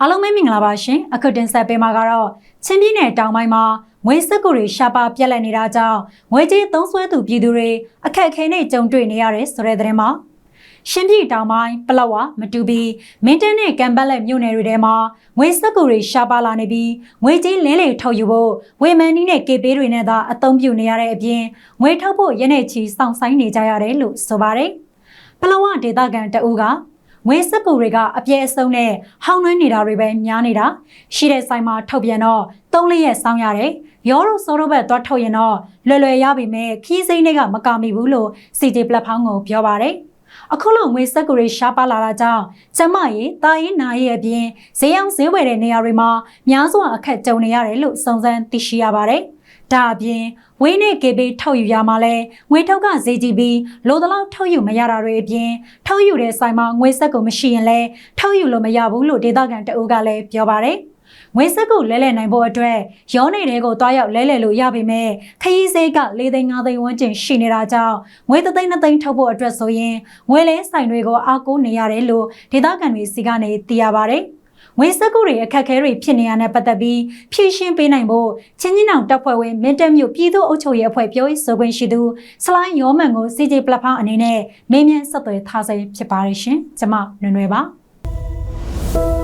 အားလုံးပဲမင်္ဂလာပါရှင်အခုတင်ဆက်ပေးမှာကတော့ချင်းပြည်နယ်တောင်ပိုင်းမှာငွေစက်ကူတွေရှားပါပြက်လက်နေတာကြောင့်ငွေကြေးသုံးစွဲသူပြည်သူတွေအခက်အခဲနဲ့ကြုံတွေ့နေရတယ်ဆိုတဲ့သတင်းမှာရှင်ပြည်တောင်ပိုင်းပလောက်ဝမတူပီမင်းတန်းနဲ့ကံပတ်လက်မြို့နယ်တွေထဲမှာငွေစက်ကူတွေရှားပါလာနေပြီးငွေကြေးလင်းလေထုတ်ယူဖို့ဝေမန်နီးနဲ့ကေပေးတွေနဲ့သာအသုံးပြုနေရတဲ့အပြင်ငွေထုတ်ဖို့ရက်နေချီစောင့်ဆိုင်နေကြရတယ်လို့ဆိုပါတယ်ပလောဝဒေတာကန်တအူးက ငွေစက်ကူတွေကအပြည့်အစုံနဲ့ဟောင်းနှွှဲနေတာတွေပဲများနေတာရှိတဲ့ဆိုင်မှာထုတ်ပြန်တော့သုံးလေးရက်စောင်းရတယ်ရောတို့စိုးတို့ဘက်သွားထုတ်ရင်တော့လွယ်လွယ်ရပြီမဲ့ခီးစိမ့်တွေကမကမိဘူးလို့ CJ platform ကိုပြောပါတယ်အခုလိုငွေစက်ကူတွေရှားပါလာတာကြောင့်ကျမရေးတာရေးနာရေးအပြင်ဈေးအောင်ဈေးဝယ်တဲ့နေရာတွေမှာများစွာအခက်ကြုံနေရတယ်လို့စုံစမ်းသိရှိရပါတယ်။ ဒါအပြင်ဝင်းနဲ့ကေဘေးထုတ်ယူရမှာလဲငွေထုတ်ကဈေးကြီးပြီးလိုတလောက်ထုတ်ယူမရတာတွေအပြင်ထုတ်ယူတဲ့ဆိုင်မှာငွေစက်ကိုမရှိရင်လဲထုတ်ယူလို့မရဘူးလို့ဒေသခံတအုပ်ကလည်းပြောပါတယ်။ငွေစက်ကိုလဲလှယ်နိုင်ဖို့အတွက်ရောင်းနေတဲ့ကိုတွားရောက်လဲလှယ်လို့ရပေမဲ့ခရီးစေးက၄သိန်း၅သိန်းဝန်းကျင်ရှိနေတာကြောင့်ငွေသသိန်း၂သိန်းထုတ်ဖို့အတွက်ဆိုရင်ငွေလဲဆိုင်တွေကိုအားကိုးနေရတယ်လို့ဒေသခံတွေစီကနေသိရပါတယ်။ ငွေစက်ကူတွေအခက်အခဲတွေဖြစ်နေရတဲ့ပတ်သက်ပြီးဖြည့်ရှင်းပေးနိုင်ဖို့ချင်းချင်းအောင်တပ်ဖွဲ့ဝင်မင်းတက်မြို့ပြည်သူ့အုပ်ချုပ်ရေးအဖွဲ့ပြောရေးဆိုခွင့်ရှိသူစလိုင်းရောမန်ကို CJ platform အနေနဲ့မေးမြန်းဆက်သွယ်ထားဆဲဖြစ်ပါတယ်ရှင်။ကျွန်မနွယ်နွယ်ပါ။